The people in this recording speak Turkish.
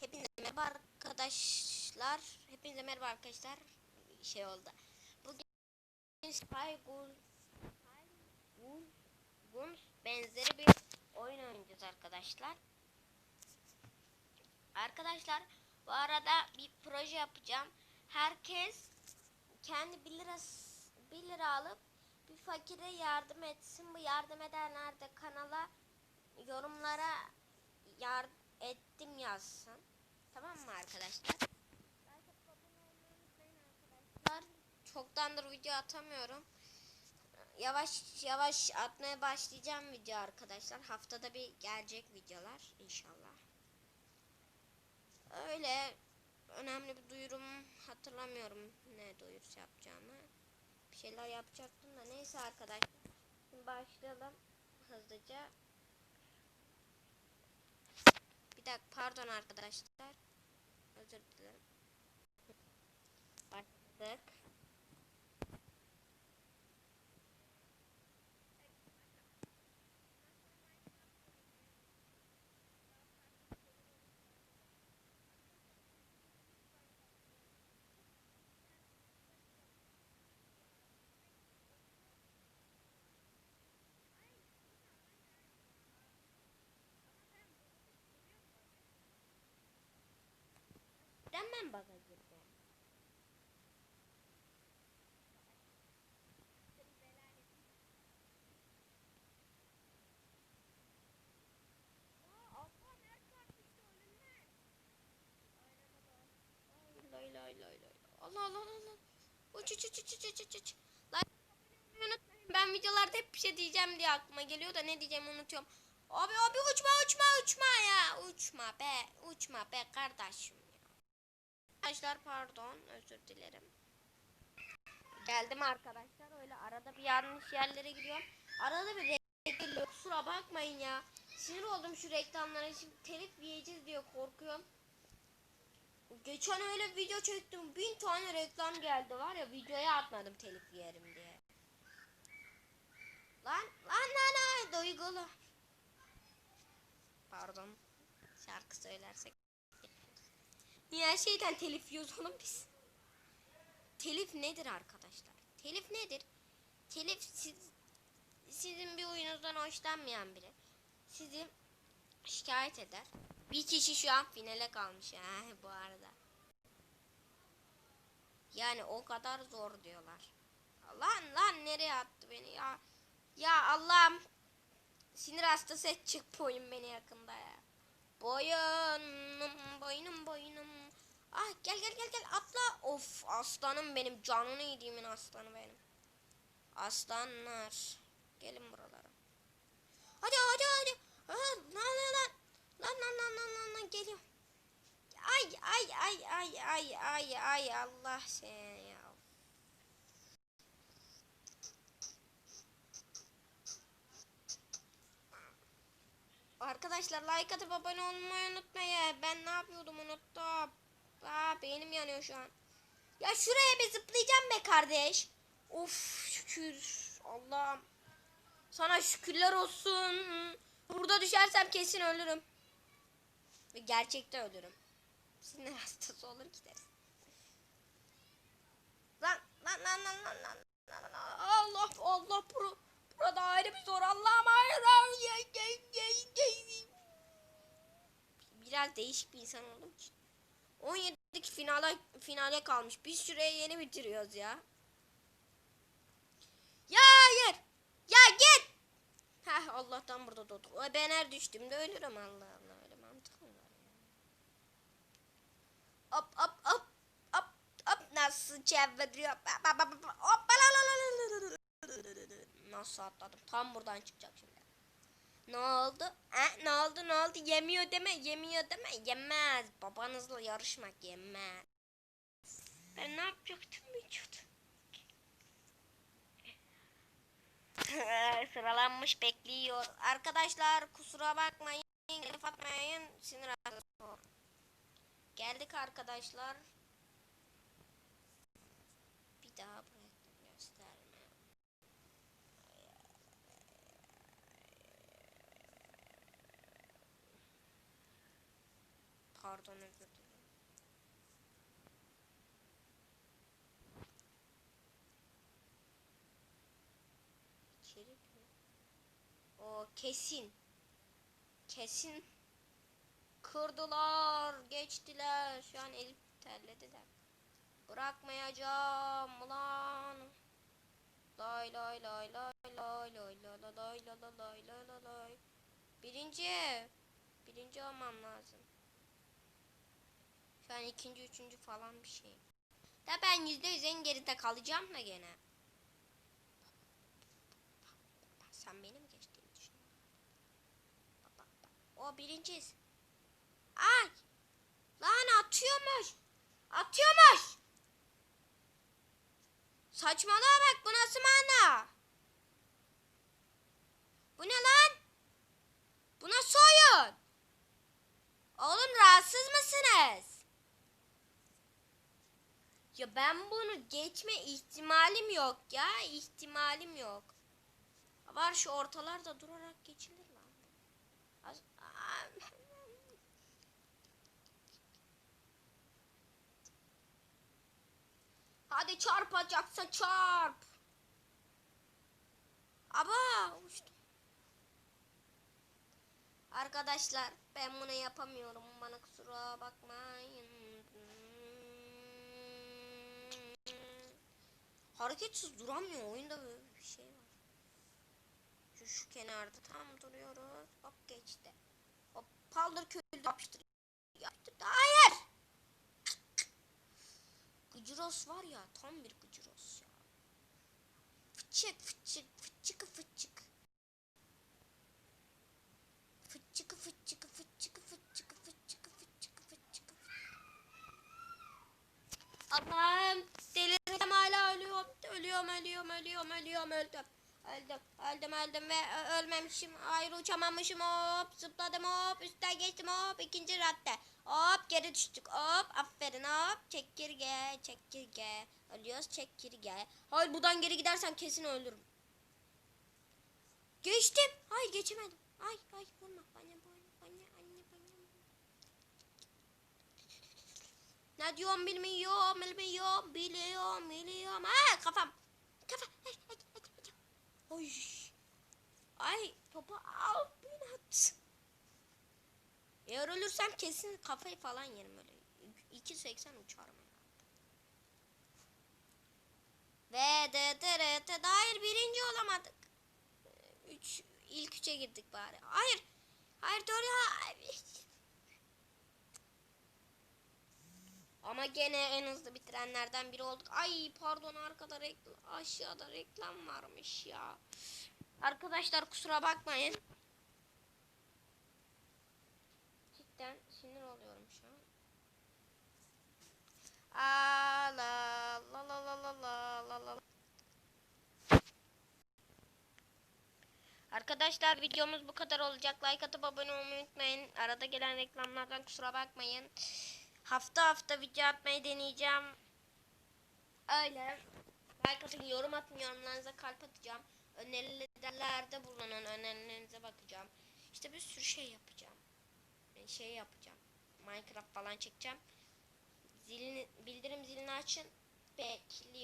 Hepinize merhaba arkadaşlar. Hepinize merhaba arkadaşlar. Şey oldu. Bugün Spy Gun Gun Gun benzeri bir oyun oynayacağız arkadaşlar. Arkadaşlar bu arada bir proje yapacağım. Herkes kendi 1 lira 1 lira alıp bir fakire yardım etsin. Bu yardım edenler de kanala yorumlara yardım ettim yazsın. Tamam mı arkadaşlar? Arkadaşlar çoktandır video atamıyorum. Yavaş yavaş atmaya başlayacağım video arkadaşlar. Haftada bir gelecek videolar inşallah. Öyle önemli bir duyurum hatırlamıyorum ne duyurusu yapacağımı. Bir şeyler yapacaktım da neyse arkadaşlar. Şimdi başlayalım hızlıca. Bir dakika pardon arkadaşlar. Özür dilerim. Başladık. Neden ben baga girdim? Allah Allah Allah. Uç uç uç uç uç uç uç. Unutmayın. Ben videolarda hep bir şey diyeceğim diye aklıma geliyor da ne diyeceğimi unutuyorum. Abi abi uçma uçma uçma ya. Uçma be. Uçma be kardeşim. Arkadaşlar pardon özür dilerim. Geldim arkadaşlar öyle arada bir yanlış yerlere gidiyorum. Arada bir reklam kusura bakmayın ya. Sinir oldum şu reklamlara şimdi telif yiyeceğiz diye korkuyorum. Geçen öyle video çektim bin tane reklam geldi var ya videoya atmadım telif yerim diye. Lan lan lan lan duygulu. Pardon şarkı söylersek. Niye her şeyden telif yiyoruz oğlum biz? Telif nedir arkadaşlar? Telif nedir? Telif siz, sizin bir oyunuzdan hoşlanmayan biri sizi şikayet eder. Bir kişi şu an finale kalmış ha bu arada. Yani o kadar zor diyorlar. Lan lan nereye attı beni ya? Ya Allah'ım sinir hastası edecek bu oyun beni yakında ya. Boynum boynum boynum. Ah gel gel gel gel atla. Of aslanım benim canını yediğimin aslanı benim. Aslanlar. Gelin buralara. Hadi hadi hadi. Ah, lan lan lan. Lan lan lan lan lan lan geliyor. Ay ay ay ay ay ay ay Allah seni ya. Arkadaşlar like atıp abone olmayı unutmayın. Ben ne yapıyordum unuttum. Aa beynim yanıyor şu an. Ya şuraya bir zıplayacağım be kardeş. Of şükür. Allah'ım. Sana şükürler olsun. Burada düşersem kesin ölürüm. Ve gerçekte ölürüm. Sinir hastası olur gideriz. Lan lan lan lan lan lan. lan. Allah Allah bura, burada ayrı bir zor. Allah'ım değişik bir insan oldum ki. 17'deki finale finale kalmış. Biz şuraya yeni bitiriyoruz ya. Ya hayır. Ya git. Heh Allah'tan burada doğduk. Ay, Ben her düştüğümde ölürüm Allah Allah. Öyle mantık mı? Hop hop hop. Hop hop nasıl çeviriyor? Hop la la. Nasıl atladım? Tam buradan çıkacak şimdi. Ne oldu? E, ne oldu ne oldu? Yemiyor deme yemiyor deme. Yemez. Babanızla yarışmak yemez. Ben ne yapacaktım vücut? Sıralanmış bekliyor. Arkadaşlar kusura bakmayın. Elif atmayın. Sinir oldum. Geldik arkadaşlar. Bir daha bıraktım özür dilerim. İçerik mi? O kesin. Kesin. Kırdılar, geçtiler. Şu an elim terlediler. Bırakmayacağım ulan. Lay lay lay lay lay lay lay lay lay lay lay lay lay. Birinci. Birinci olmam lazım. An ikinci, üçüncü falan bir şey. Da ben yüzde yüz en geride kalacağım da gene. Sen beni mi geçtiğini düşünüyorsun? O birinciyiz. Ay! Lan atıyormuş. Atıyormuş. Saçmalığa bak bu nasıl mana? Bu ne lan? Bu nasıl oyun? Oğlum rahatsız mısınız? Ya ben bunu geçme ihtimalim yok ya. ihtimalim yok. Var şu ortalarda durarak geçilir lan. Az- Hadi çarpacaksa çarp. Aba uçtum. Arkadaşlar ben bunu yapamıyorum. Bana kusura bakmayın. Hareketsiz duramıyor. Oyunda böyle bir şey var. Şu, şu kenarda tam duruyoruz. Hop geçti. Hop paldır köylü yapıştır. Yaptırdı. Hayır. Gıcıros var ya tam bir gıcıros ya. Fıçık fıçık fıçık. Fıçık fıçık fıçık fıçık fıçık fıçık fıçık. Allah'ım delireceğim hala ölüyorum. Ölüyorum ölüyorum öldüm. Öldüm öldüm öldüm ve ölmemişim. Hayır uçamamışım hop zıpladım hop üstten geçtim hop ikinci radde. Hop geri düştük hop aferin hop çekirge çekirge. Ölüyoruz çekirge. Hayır buradan geri gidersem kesin ölürüm. Geçtim. Hayır geçemedim. Ay ay vurma bana bana bana anne bana. Ne diyorum bilmiyorum bilmiyorum biliyorum biliyorum. Ha kafam. Kafa. Ay ay ay ay. Oy. Ay topu al beni at. Eğer ölürsem kesin kafayı falan yerim öyle. 2.80 uçarım. Ve de de dair birinci olamadık. Üç, ilk üçe girdik bari. Hayır. Hayır doğru. Ama gene en hızlı bitirenlerden biri olduk. Ay pardon arkada reklam, aşağıda reklam varmış ya. Arkadaşlar kusura bakmayın. Cidden sinir oluyorum şu an. Aa, la la la la la la la. Arkadaşlar videomuz bu kadar olacak. Like atıp abone olmayı unutmayın. Arada gelen reklamlardan kusura bakmayın. Hafta hafta video atmayı deneyeceğim. Öyle. Like atın, yorum atın, yorumlarınıza kalp atacağım. Önerilerde bulunun, önerilerinize bakacağım. İşte bir sürü şey yapacağım. Yani Şey yapacağım. Minecraft falan çekeceğim. Zilini, bildirim zilini açın. Bekliyorum.